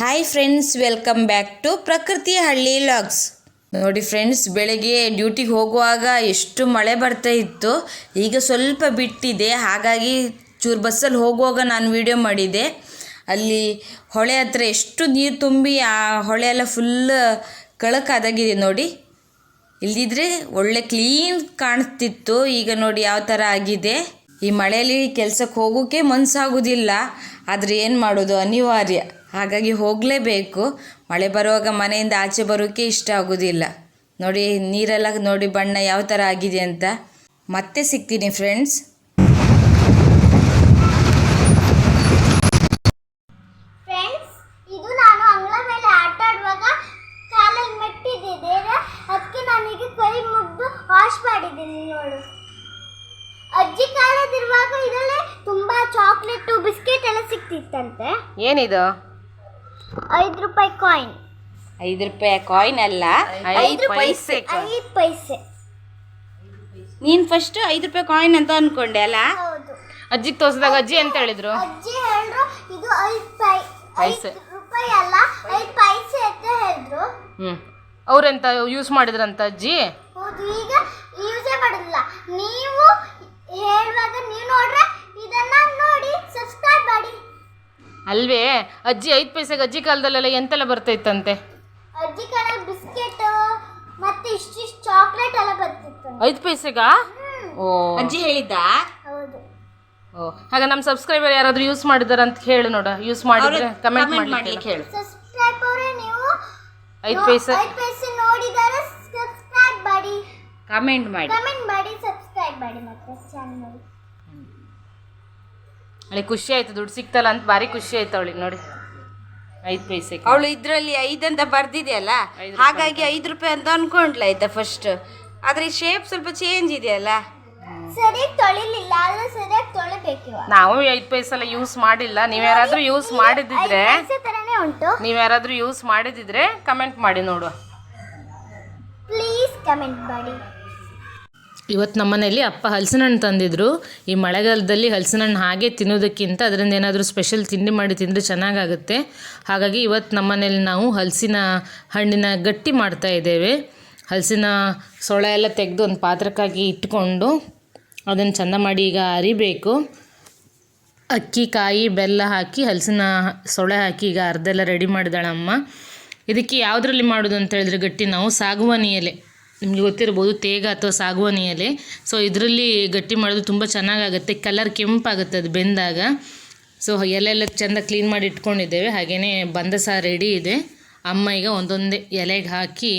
Hi friends welcome back to Prakruti Halli vlogs ನೋಡಿ friends ಬೆಳಗ್ಗೆ ಡ್ಯೂಟಿಗೆ ಹೋಗುವಾಗ ಎಷ್ಟು ಮಳೆ ಬರ್ತಾ ಇತ್ತು, ಈಗ ಸ್ವಲ್ಪ ಬಿಟ್ಟಿದೆ, ಹಾಗಾಗಿ ಚೂರು ಬಸ್ಸಲ್ಲಿ ಹೋಗುವಾಗ ನಾನು ವಿಡಿಯೋ ಮಾಡಿದೆ. ಅಲ್ಲಿ ಹೊಳೆ ಹತ್ರ ಎಷ್ಟು ನೀರು ತುಂಬಿ, ಆ ಹೊಳೆ ಎಲ್ಲ ಫುಲ್ ಕಳಕಾದಾಗಿದೆ ನೋಡಿ. ಇಲ್ದಿದ್ರೆ ಒಳ್ಳೆ ಕ್ಲೀನ್ ಕಾಣಿಸ್ತಿತ್ತು ಈಗ ನೋಡಿ ಯಾವ ಥರ ಆಗಿದೆ. ಈ ಮಳೆಯಲ್ಲಿ ಕೆಲಸಕ್ಕೆ ಹೋಗೋಕ್ಕೆ ಮನಸ್ಸಾಗೋದಿಲ್ಲ ಆದರೆ ಏನು ಮಾಡೋದು, ಅನಿವಾರ್ಯ. ಹಾಗಾಗಿ ಹೋಗಲೇಬೇಕು. ಮಳೆ ಬರುವಾಗ ಮನೆಯಿಂದ ಆಚೆ ಬರೋಕ್ಕೆ ಇಷ್ಟ ಆಗೋದಿಲ್ಲ. ನೋಡಿ ನೀರೆಲ್ಲ ನೋಡಿ ಬಣ್ಣ ಯಾವ ಥರ ಆಗಿದೆ ಅಂತ. ಮತ್ತೆ ಸಿಗ್ತೀನಿ ಫ್ರೆಂಡ್ಸ್ ಅಜ್ಜಿ ಕಾಲದಿರುವಾಗ ಇದರಲ್ಲೇ ತುಂಬಾ ಚಾಕ್ಲೇಟು ಬಿಸ್ಕೆಟ್ ಎಲ್ಲ ಸಿಕ್ತಿತ್ತಂತೆ ಏನಿದು? ಐದು ರೂಪಾಯಿ ಕಾಯಿನ್ ಐದು ರೂಪಾಯಿ ಕಾಯಿನ್ ಅಲ್ಲ? ಐದು ಪೈಸೆ ಐದು ಪೈಸೆ. ನೀನು ಫಸ್ಟ್ ಐದು ರೂಪಾಯಿ ಕಾಯಿನ್ ಅಂತ ಅನ್ಕೊಂಡೆ ಅಲ್ಲ? ಹೌದು. ಅಜ್ಜಿಗೆ ತೋರಿಸಿದಾಗ ಅಜ್ಜಿ ಅಂತ ಹೇಳಿದ್ರು. ಅಜ್ಜಿ ಹೇಳಿದ್ರು ಇದು ಐದು ಪೈ ಪೈಸೆ. ಐದು ರೂಪಾಯಿ ಅಲ್ಲ ಐದು ಪೈಸೆ ಅಂತ ಹೇಳಿದ್ರು. ಹ್ಮ್. ಅವ್ರೆಂತ ಯೂಸ್ ಮಾಡಿದ್ರಂತ ಅಜ್ಜಿ? ಹೌದು ಈಗ ಯೂಸೇ ಮಾಡಿಲ್ಲ. ನೀವು ಹೇಳುವಾಗ ನೀವು ನೋಡ್ರೆ ಇದನ್ನ ನೋಡಿ ಸಬ್ಸ್ಕ್ರೈಬ್ ಅಲ್ವೇ? ಅಜ್ಜಿ ಐದು ಪೈಸೆಗೆ ಅಜ್ಜಿ ಕಾಲದಲ್ಲೆಲ್ಲ ಎಂತೆಲ್ಲ ಬರ್ತೈತಂತೆ ಅಜ್ಜಿ ಕಾಲ ಬಿಸ್ಕೆಟ್ ಮತ್ತೆ ಇಷ್ಟಿಷ್ಟು ಚಾಕ್ಲೇಟ್ ಎಲ್ಲ ಬರ್ತಿತ್ತು. ಐದು ಪೈಸೆಗಾ? ಓ. ಅಜ್ಜಿ ಹೇಳಿದ್ದ? ಹೌದು. ಓ. ಹಾಗ ನಮ್ಮ ಸಬ್ಸ್ಕ್ರೈಬರ್ ಯಾರಾದ್ರೂ ಯೂಸ್ ಮಾಡಿದಾರ ಅಂತ ಹೇಳು ನೋಡ. ಯೂಸ್ ಮಾಡಿದ್ರೆ ಕಮೆಂಟ್ ಮಾಡಿ ಮಾಡ್ಲಿಕ್ಕೆ ಮಾಡ್ಲಿಕ್ಕೆ ಹೇಳು. ಸಬ್ಸ್ಕ್ರೈಬ್ ಅವರೇ ನೀವು. ಐದು ಪೈಸೆ. ಐದು ಪೈಸೆ ನೋಡಿದರೆ ಸಬ್ಸ್ಕ್ರೈಬ್ ಮಾಡಿ. ಕಮೆಂಟ್ ಮಾಡಿ. ಕಮೆಂಟ್ ಮಾಡಿ ಸಬ್ಸ್ಕ್ರೈಬ್ ಮಾಡಿ ಮತ್ತೆ ಚಾನಲ್ ಅಲ್ಲಿ ಖುಷಿ ಆಯ್ತು ದುಡ್ಡು ಸಿಕ್ತಲ್ಲ ಅಂತ ಭಾರಿ ಖುಷಿ ಆಯ್ತು ಅವಳಿಗೆ ನೋಡಿ. ಐದು ಪೈಸೆ ಅವಳು ಇದರಲ್ಲಿ ಐದು ಅಂತ ಬರ್ದಿದೆಯಲ್ಲ? ಹಾಗಾಗಿ ಐದು ರೂಪಾಯಿ ಅಂತ ಅನ್ಕೊಂಡ್ಲ ಆಯ್ತಾ ಫಸ್ಟ್ ಆದ್ರೆ ಶೇಪ್ ಸ್ವಲ್ಪ ಚೇಂಜ್ ಇದೆಯಲ್ಲ? ಸರಿಯಾಗಿ ತೊಳಿಲಿಲ್ಲ ಆದ್ರೆ ಸರಿಯಾಗಿ ತೊಳಿಬೇಕು ನಾವು ಐದು ಪೈಸೆಲ್ಲ ಯೂಸ್ ಮಾಡಿಲ್ಲ. ನೀವು ಯಾರಾದ್ರೂ ಯೂಸ್ ಮಾಡಿದಿದ್ರೆ ಉಂಟು. ನೀವು ಯಾರಾದ್ರೂ ಯೂಸ್ ಮಾಡಿದಿದ್ರೆ ಕಮೆಂಟ್ ಮಾಡಿ ನೋಡುವ. ಪ್ಲೀಸ್ ಕಮೆಂಟ್ ಮಾಡಿ. ಇವತ್ತು ನಮ್ಮನೇಲಿ ಅಪ್ಪ ಹಲಸಿನ ಹಣ್ಣು ತಂದಿದ್ರು. ಈ ಮಳೆಗಾಲದಲ್ಲಿ ಹಲಸಿನ ಹಣ್ಣು ಹಾಗೆ ತಿನ್ನೋದಕ್ಕಿಂತ ಅದರಿಂದ ಏನಾದರೂ ಸ್ಪೆಷಲ್ ತಿಂಡಿ ಮಾಡಿ ತಿಂದರೆ ಚೆನ್ನಾಗಾಗುತ್ತೆ. ಹಾಗಾಗಿ ಇವತ್ತು ನಮ್ಮನೇಲಿ ನಾವು ಹಲಸಿನ ಹಣ್ಣಿನ ಗಟ್ಟಿ ಮಾಡ್ತಾ ಇದ್ದೇವೆ. ಹಲಸಿನ ಸೊಳೆ ಎಲ್ಲ ತೆಗೆದು ಒಂದು ಪಾತ್ರಕ್ಕಾಗಿ ಇಟ್ಕೊಂಡು ಅದನ್ನು ಚೆಂದ ಮಾಡಿ ಈಗ ಅರಿಬೇಕು. ಅಕ್ಕಿ, ಕಾಯಿ, ಬೆಲ್ಲ ಹಾಕಿ ಹಲಸಿನ ಸೊಳೆ ಹಾಕಿ ಈಗ ಅರ್ಧೆಲ್ಲ ರೆಡಿ ಮಾಡಿದಾಳಮ್ಮ ಇದಕ್ಕೆ ಯಾವುದ್ರಲ್ಲಿ ಮಾಡೋದು ಅಂತ ಹೇಳಿದ್ರೆ ಗಟ್ಟಿ ನಾವು ಸಾಗುವಾನಿ ನಿಮಗೆ ಗೊತ್ತಿರ್ಬೋದು ತೇಗ ಅಥವಾ ಸಾಗುವಾನಿ ಎಲೆ ಸೊ ಇದರಲ್ಲಿ ಗಟ್ಟಿ ಮಾಡೋದು ತುಂಬ ಚೆನ್ನಾಗಾಗುತ್ತೆ. ಕಲರ್ ಕೆಂಪಾಗುತ್ತೆ ಅದು ಬೆಂದಾಗ. ಸೊ ಎಲೆ ಎಲ್ಲ ಚೆಂದ ಕ್ಲೀನ್ ಮಾಡಿ ಇಟ್ಕೊಂಡಿದ್ದೇವೆ. ಹಾಗೆಯೇ ಬಂದ ಸಹ ರೆಡಿ ಇದೆ. ಅಮ್ಮ ಈಗ ಒಂದೊಂದೇ ಎಲೆಗೆ ಹಾಕಿ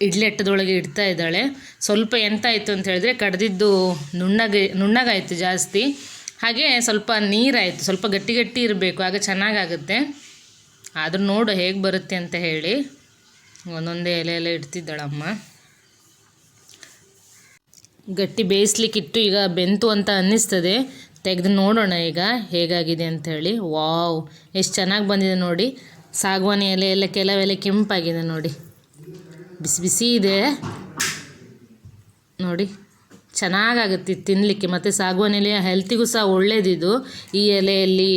ಇಡ್ಲೆಟ್ಟದೊಳಗೆ ಇಡ್ತಾ ಇದ್ದಾಳೆ. ಸ್ವಲ್ಪ ಎಂತಾಯಿತು ಅಂತ ಹೇಳಿದ್ರೆ ಕಡ್ದಿದ್ದು ನುಣ್ಣಗೆ, ನುಣ್ಣಗಾಯಿತು ಜಾಸ್ತಿ. ಹಾಗೆ ಸ್ವಲ್ಪ ನೀರಾಯಿತು. ಸ್ವಲ್ಪ ಗಟ್ಟಿ ಗಟ್ಟಿ ಇರಬೇಕು. ಆಗ ಚೆನ್ನಾಗಾಗುತ್ತೆ. ಆದರೂ ನೋಡು ಹೇಗೆ ಬರುತ್ತೆ ಅಂತ ಹೇಳಿ. ಒಂದೊಂದೇ ಎಲೆ ಎಲ್ಲ ಇಡ್ತಿದ್ದಾಳಮ್ಮ. ಗಟ್ಟಿ ಬೇಯಿಸ್ಲಿಕ್ಕಿಟ್ಟು ಈಗ ಬೆಂತು ಅಂತ ಅನ್ನಿಸ್ತದೆ. ತೆಗೆದು ನೋಡೋಣ ಈಗ ಹೇಗಾಗಿದೆ ಅಂಥೇಳಿ ವಾವ್, ಎಷ್ಟು ಚೆನ್ನಾಗಿ ಬಂದಿದೆ ನೋಡಿ. ಸಾಗವಾನಿ ಎಲೆ ಎಲ್ಲ ಕೆಲವೆಲೆ ಕೆಂಪಾಗಿದೆ ನೋಡಿ. ಬಿಸಿ ಬಿಸಿ ಇದೆ. ನೋಡಿ, ಚೆನ್ನಾಗಾಗುತ್ತೆ ತಿನ್ನಲಿಕ್ಕೆ ಮತ್ತು ಸಾಗವಾನಿ ಎಲೆ ಹೆಲ್ತಿಗೂ ಸಹ ಒಳ್ಳೇದಿದು. ಈ ಎಲೆಯಲ್ಲಿ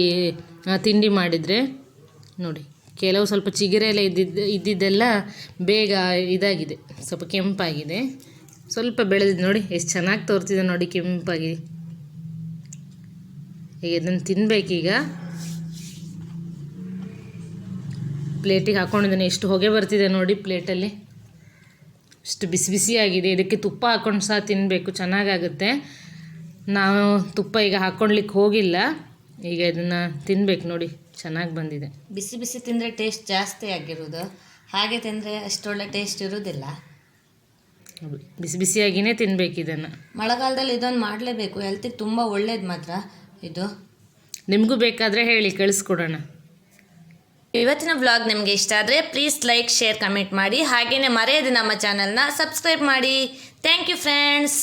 ತಿಂಡಿ ಮಾಡಿದರೆ ನೋಡಿ. ಕೆಲವು ಸ್ವಲ್ಪ ಚಿಗುರೆ ಎಲೆ ಇದ್ದಿದ್ದು, ಇದ್ದಿದ್ದೆಲ್ಲ ಬೇಗ ಇದಾಗಿದೆ. ಸ್ವಲ್ಪ ಕೆಂಪಾಗಿದೆ. ಸ್ವಲ್ಪ ಬೆಳೆದಿದೆ ನೋಡಿ, ಎಷ್ಟು ಚೆನ್ನಾಗಿ ತೋರ್ತಿದೆ ನೋಡಿ ಕೆಂಪಾಗಿ. ಈಗ ಇದನ್ನು ತಿನ್ನಬೇಕೀಗ ಪ್ಲೇಟಿಗೆ ಹಾಕ್ಕೊಂಡಿದ್ದೇನೆ ಎಷ್ಟು ಹೊಗೆ ಬರ್ತಿದೆ ನೋಡಿ ಪ್ಲೇಟಲ್ಲಿ. ಇಷ್ಟು ಬಿಸಿ ಬಿಸಿಯಾಗಿದೆ. ಇದಕ್ಕೆ ತುಪ್ಪ ಹಾಕ್ಕೊಂಡು ಸಹ ತಿನ್ನಬೇಕು ಚೆನ್ನಾಗಾಗುತ್ತೆ. ನಾವು ತುಪ್ಪ ಈಗ ಹಾಕ್ಕೊಳ್ಲಿಕ್ಕೆ ಹೋಗಿಲ್ಲ. ಈಗ ಇದನ್ನು ತಿನ್ಬೇಕು ನೋಡಿ. ಚೆನ್ನಾಗಿ ಬಂದಿದೆ. ಬಿಸಿ ಬಿಸಿ ತಿಂದರೆ ಟೇಸ್ಟ್ ಜಾಸ್ತಿ ಆಗಿರೋದು. ಹಾಗೆ ತಿಂದರೆ ಅಷ್ಟೊಳ್ಳೆ ಟೇಸ್ಟ್ ಇರೋದಿಲ್ಲ. ಬಿಸಿ ಬಿಸಿಯಾಗಿಯೇ ತಿನ್ಬೇಕು ಇದನ್ನು. ಮಳೆಗಾಲದಲ್ಲಿ ಇದೊಂದು ಮಾಡಲೇಬೇಕು. ಹೆಲ್ತಿಗೆ ತುಂಬ ಒಳ್ಳೇದು ಮಾತ್ರ ಇದು. ನಿಮಗೂ ಬೇಕಾದರೆ ಹೇಳಿ ಕಳಿಸ್ಕೊಡೋಣ. ಇವತ್ತಿನ ವ್ಲಾಗ್ ನಿಮಗೆ ಇಷ್ಟ ಆದರೆ ಪ್ಲೀಸ್ ಲೈಕ್ ಶೇರ್ ಕಮೆಂಟ್ ಮಾಡಿ. ಹಾಗೆಯೇ ಮರೆಯದೆ ನಮ್ಮ ಚಾನಲ್ನ ಸಬ್ಸ್ಕ್ರೈಬ್ ಮಾಡಿ. Thank you friends